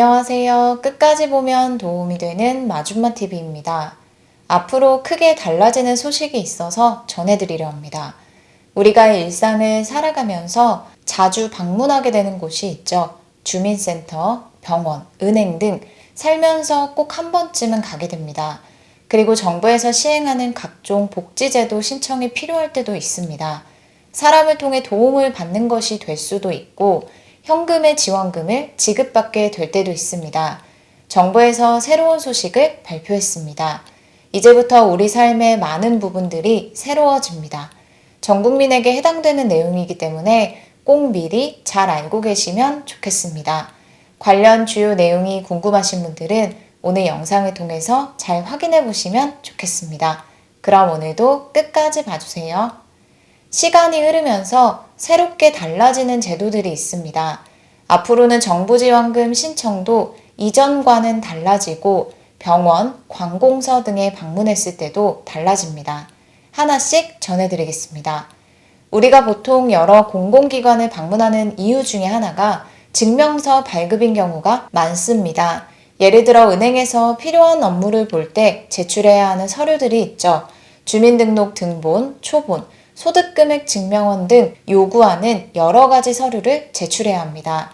안녕하세요. 끝까지 보면 도움이 되는 마준마 TV입니다. 앞으로 크게 달라지는 소식이 있어서 전해드리려 합니다. 우리가 일상을 살아가면서 자주 방문하게 되는 곳이 있죠. 주민센터, 병원, 은행 등 살면서 꼭 한 번쯤은 가게 됩니다. 그리고 정부에서 시행하는 각종 복지제도 신청이 필요할 때도 있습니다. 사람을 통해 도움을 받는 것이 될 수도 있고 현금의 지원금을 지급받게 될 때도 있습니다. 정부에서 새로운 소식을 발표했습니다. 이제부터 우리 삶의 많은 부분들이 새로워집니다. 전 국민에게 해당되는 내용이기 때문에 꼭 미리 잘 알고 계시면 좋겠습니다. 관련 주요 내용이 궁금하신 분들은 오늘 영상을 통해서 잘 확인해 보시면 좋겠습니다. 그럼 오늘도 끝까지 봐주세요. 시간이 흐르면서 새롭게 달라지는 제도들이 있습니다. 앞으로는 정부 지원금 신청도 이전과는 달라지고 병원, 관공서 등에 방문했을 때도 달라집니다. 하나씩 전해드리겠습니다. 우리가 보통 여러 공공기관을 방문하는 이유 중에 하나가 증명서 발급인 경우가 많습니다. 예를 들어 은행에서 필요한 업무를 볼 때 제출해야 하는 서류들이 있죠. 주민등록 등본, 초본, 소득금액 증명원 등 요구하는 여러 가지 서류를 제출해야 합니다.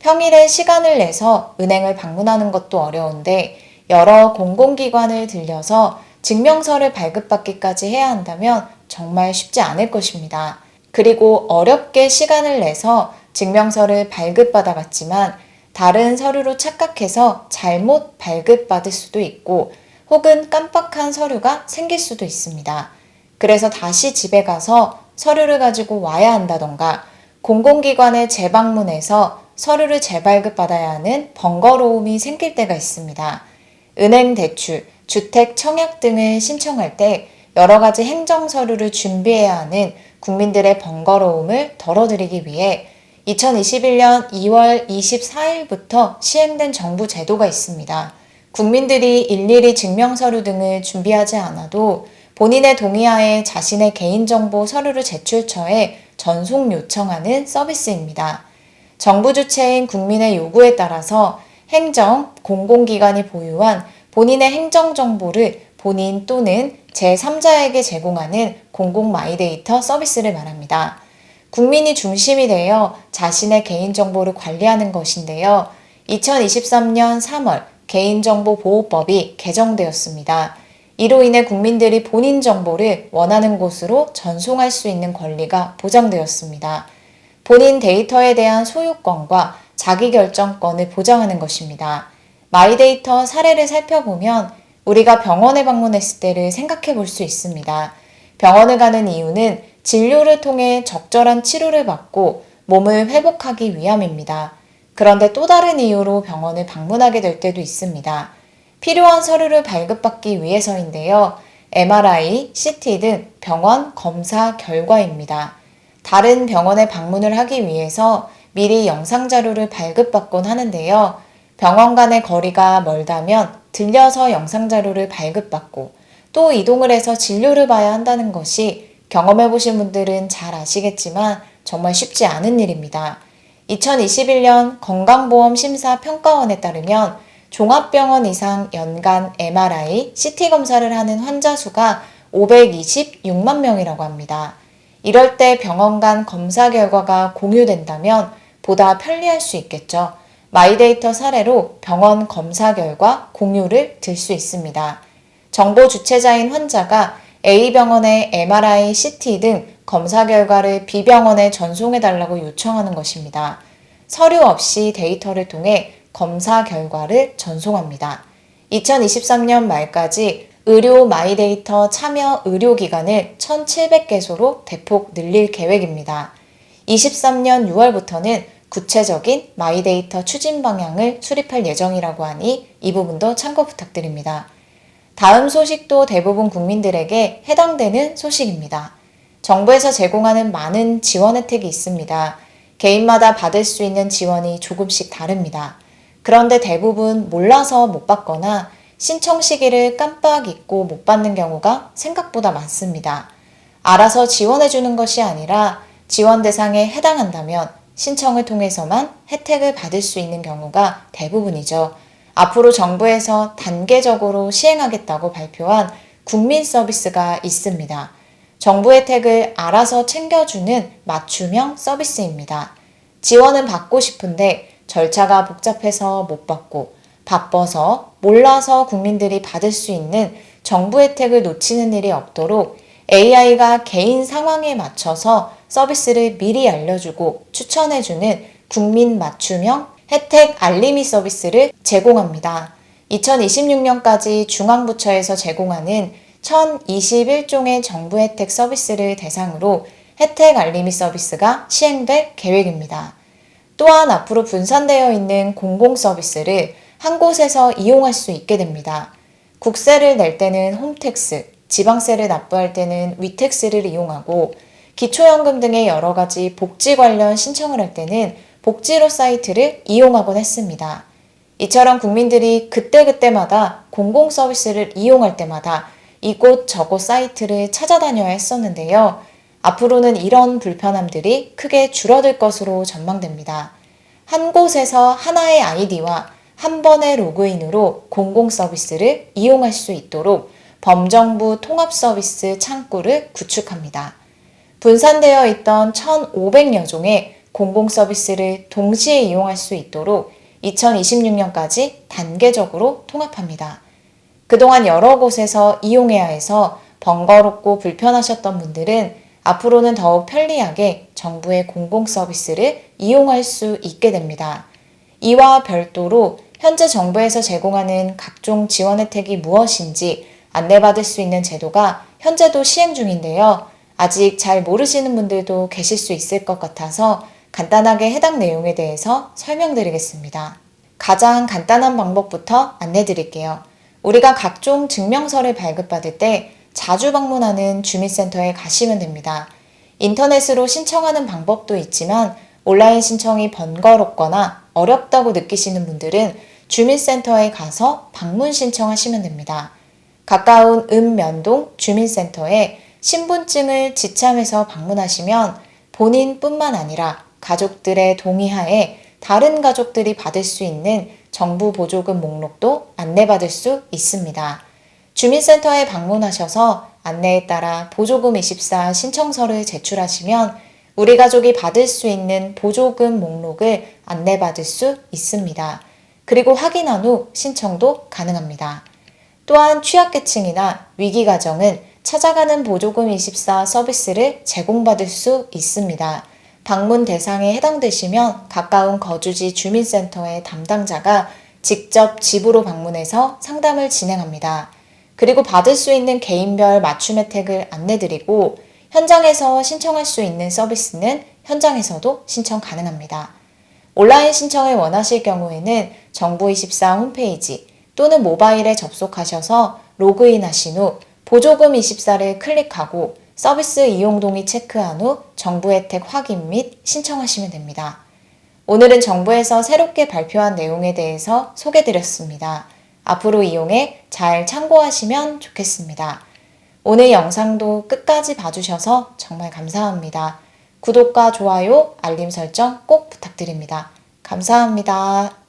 평일에 시간을 내서 은행을 방문하는 것도 어려운데 여러 공공기관을 들려서 증명서를 발급받기까지 해야 한다면 정말 쉽지 않을 것입니다. 그리고 어렵게 시간을 내서 증명서를 발급받아갔지만 다른 서류로 착각해서 잘못 발급받을 수도 있고 혹은 깜빡한 서류가 생길 수도 있습니다. 그래서 다시 집에 가서 서류를 가지고 와야 한다던가 공공기관에 재방문해서 서류를 재발급받아야 하는 번거로움이 생길 때가 있습니다. 은행 대출, 주택 청약 등을 신청할 때 여러 가지 행정 서류를 준비해야 하는 국민들의 번거로움을 덜어드리기 위해 2021년 2월 24일부터 시행된 정부 제도가 있습니다. 국민들이 일일이 증명서류 등을 준비하지 않아도 본인의 동의하에 자신의 개인정보 서류를 제출처에 전송 요청하는 서비스입니다. 정부 주체인 국민의 요구에 따라서 행정, 공공기관이 보유한 본인의 행정정보를 본인 또는 제3자에게 제공하는 공공 마이데이터 서비스를 말합니다. 국민이 중심이 되어 자신의 개인정보를 관리하는 것인데요. 2023년 3월 개인정보보호법이 개정되었습니다. 이로 인해 국민들이 본인 정보를 원하는 곳으로 전송할 수 있는 권리가 보장되었습니다. 본인 데이터에 대한 소유권과 자기결정권을 보장하는 것입니다. 마이데이터 사례를 살펴보면 우리가 병원에 방문했을 때를 생각해 볼 수 있습니다. 병원을 가는 이유는 진료를 통해 적절한 치료를 받고 몸을 회복하기 위함입니다. 그런데 또 다른 이유로 병원을 방문하게 될 때도 있습니다. 필요한 서류를 발급받기 위해서인데요. MRI, CT 등 병원 검사 결과입니다. 다른 병원에 방문을 하기 위해서 미리 영상 자료를 발급받곤 하는데요. 병원 간의 거리가 멀다면 들려서 영상 자료를 발급받고 또 이동을 해서 진료를 봐야 한다는 것이 경험해 보신 분들은 잘 아시겠지만 정말 쉽지 않은 일입니다. 2021년 건강보험 심사 평가원에 따르면 종합병원 이상 연간 MRI, CT 검사를 하는 환자 수가 526만 명이라고 합니다. 이럴 때 병원 간 검사 결과가 공유된다면 보다 편리할 수 있겠죠. 마이데이터 사례로 병원 검사 결과 공유를 들 수 있습니다. 정보 주체자인 환자가 A병원의 MRI, CT 등 검사 결과를 B병원에 전송해 달라고 요청하는 것입니다. 서류 없이 데이터를 통해 검사 결과를 전송합니다. 2023년 말까지 의료 마이데이터 참여 의료기관을 1,700개소로 대폭 늘릴 계획입니다. 23년 6월부터는 구체적인 마이데이터 추진 방향을 수립할 예정이라고 하니 이 부분도 참고 부탁드립니다. 다음 소식도 대부분 국민들에게 해당되는 소식입니다. 정부에서 제공하는 많은 지원 혜택이 있습니다. 개인마다 받을 수 있는 지원이 조금씩 다릅니다. 그런데 대부분 몰라서 못 받거나 신청 시기를 깜빡 잊고 못 받는 경우가 생각보다 많습니다. 알아서 지원해 주는 것이 아니라 지원 대상에 해당한다면 신청을 통해서만 혜택을 받을 수 있는 경우가 대부분이죠. 앞으로 정부에서 단계적으로 시행하겠다고 발표한 국민 서비스가 있습니다. 정부 혜택을 알아서 챙겨주는 맞춤형 서비스입니다. 지원은 받고 싶은데 절차가 복잡해서 못 받고 바빠서 몰라서 국민들이 받을 수 있는 정부 혜택을 놓치는 일이 없도록 AI가 개인 상황에 맞춰서 서비스를 미리 알려주고 추천해주는 국민 맞춤형 혜택 알림이 서비스를 제공합니다. 2026년까지 중앙부처에서 제공하는 1021종의 정부 혜택 서비스를 대상으로 혜택 알림이 서비스가 시행될 계획입니다. 또한 앞으로 분산되어 있는 공공 서비스를 한 곳에서 이용할 수 있게 됩니다. 국세를 낼 때는 홈택스, 지방세를 납부할 때는 위택스를 이용하고 기초연금 등의 여러 가지 복지 관련 신청을 할 때는 복지로 사이트를 이용하곤 했습니다. 이처럼 국민들이 그때그때마다 공공 서비스를 이용할 때마다 이곳 저곳 사이트를 찾아다녀야 했었는데요. 앞으로는 이런 불편함들이 크게 줄어들 것으로 전망됩니다. 한 곳에서 하나의 아이디와 한 번의 로그인으로 공공 서비스를 이용할 수 있도록 범정부 통합 서비스 창구를 구축합니다. 분산되어 있던 1,500여 종의 공공 서비스를 동시에 이용할 수 있도록 2026년까지 단계적으로 통합합니다. 그동안 여러 곳에서 이용해야 해서 번거롭고 불편하셨던 분들은 앞으로는 더욱 편리하게 정부의 공공 서비스를 이용할 수 있게 됩니다. 이와 별도로 현재 정부에서 제공하는 각종 지원 혜택이 무엇인지 안내받을 수 있는 제도가 현재도 시행 중인데요. 아직 잘 모르시는 분들도 계실 수 있을 것 같아서 간단하게 해당 내용에 대해서 설명드리겠습니다. 가장 간단한 방법부터 안내 드릴게요. 우리가 각종 증명서를 발급받을 때 자주 방문하는 주민센터에 가시면 됩니다. 인터넷으로 신청하는 방법도 있지만 온라인 신청이 번거롭거나 어렵다고 느끼시는 분들은 주민센터에 가서 방문 신청하시면 됩니다. 가까운 읍면동 주민센터에 신분증을 지참해서 방문하시면 본인뿐만 아니라 가족들의 동의하에 다른 가족들이 받을 수 있는 정부 보조금 목록도 안내받을 수 있습니다. 주민센터에 방문하셔서 안내에 따라 보조금 24 신청서를 제출하시면 우리 가족이 받을 수 있는 보조금 목록을 안내받을 수 있습니다. 그리고 확인한 후 신청도 가능합니다. 또한 취약계층이나 위기가정은 찾아가는 보조금 24 서비스를 제공받을 수 있습니다. 방문 대상에 해당되시면 가까운 거주지 주민센터의 담당자가 직접 집으로 방문해서 상담을 진행합니다. 그리고 받을 수 있는 개인별 맞춤 혜택을 안내드리고 현장에서 신청할 수 있는 서비스는 현장에서도 신청 가능합니다. 온라인 신청을 원하실 경우에는 정부24 홈페이지 또는 모바일에 접속하셔서 로그인 하신 후 보조금 24를 클릭하고 서비스 이용 동의 체크한 후 정부 혜택 확인 및 신청하시면 됩니다. 오늘은 정부에서 새롭게 발표한 내용에 대해서 소개드렸습니다. 앞으로 이용해 잘 참고하시면 좋겠습니다. 오늘 영상도 끝까지 봐주셔서 정말 감사합니다. 구독과 좋아요, 알림 설정 꼭 부탁드립니다. 감사합니다.